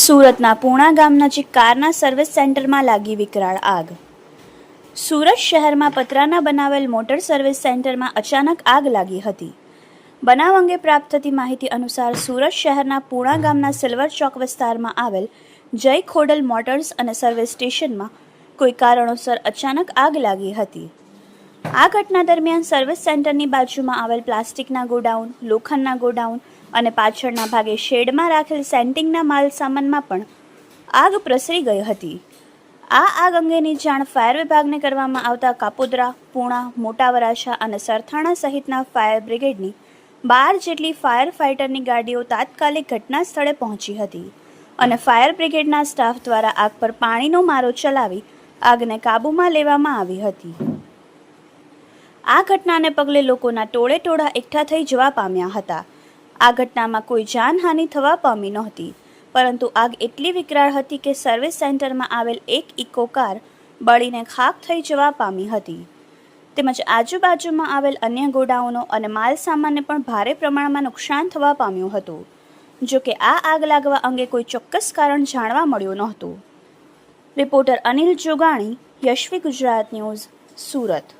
સુરતના પૂણા ગામ નજીક કારના સર્વિસ સેન્ટરમાં લાગી વિકરાળ આગ. સુરત શહેરમાં પતરાના બનાવેલ મોટર સર્વિસ સેન્ટરમાં અચાનક આગ લાગી હતી. બનાવ અંગે પ્રાપ્ત થતી માહિતી અનુસાર સુરત શહેરના પૂણા ગામના સિલ્વર ચોક વિસ્તારમાં આવેલ જય ખોડલ મોટર્સ અને સર્વિસ સ્ટેશનમાં કોઈ કારણોસર અચાનક આગ લાગી હતી. આ ઘટના દરમિયાન સર્વિસ સેન્ટરની બાજુમાં આવેલ પ્લાસ્ટિકના ગોડાઉન, લોખંડના ગોડાઉન અને પાછળના ભાગે શેડમાં રાખેલ સેન્ટિંગના માલ સામાનમાં પણ આગ પ્રસરી ગઈ હતી. આ આગ અંગેની જાણ ફાયર વિભાગને કરવામાં આવતા કાપોદરા, પૂણા મોટા વરાછા અને સરથાણા સહિતના ફાયર બ્રિગેડની બાર જેટલી ફાયર ફાઇટરની ગાડીઓ તાત્કાલિક ઘટના સ્થળે પહોંચી હતી અને ફાયર બ્રિગેડના સ્ટાફ દ્વારા આગ પર પાણીનો મારો ચલાવી આગને કાબૂમાં લેવામાં આવી હતી. આ ઘટનાને પગલે લોકોના ટોળે ટોળા એકઠા થઈ જવા પામ્યા હતા. આ ઘટનામાં કોઈ જાનહાનિ થવા પામી નહોતી, પરંતુ આગ એટલી વિકરાળ હતી કે સર્વિસ સેન્ટરમાં આવેલ એક ઇકો કાર બળીને ખાક થઈ જવા પામી હતી. તેમજ આજુબાજુમાં આવેલ અન્ય ગોડાઉનો અને માલ સામાનને પણ ભારે પ્રમાણમાં નુકસાન થવા પામ્યું હતું, જો કે આ આગ લાગવા અંગે કોઈ ચોક્કસ કારણ જાણવા મળ્યું નહોતું. Reporter Anil Jogani, Yashvi Gujarat news, Surat.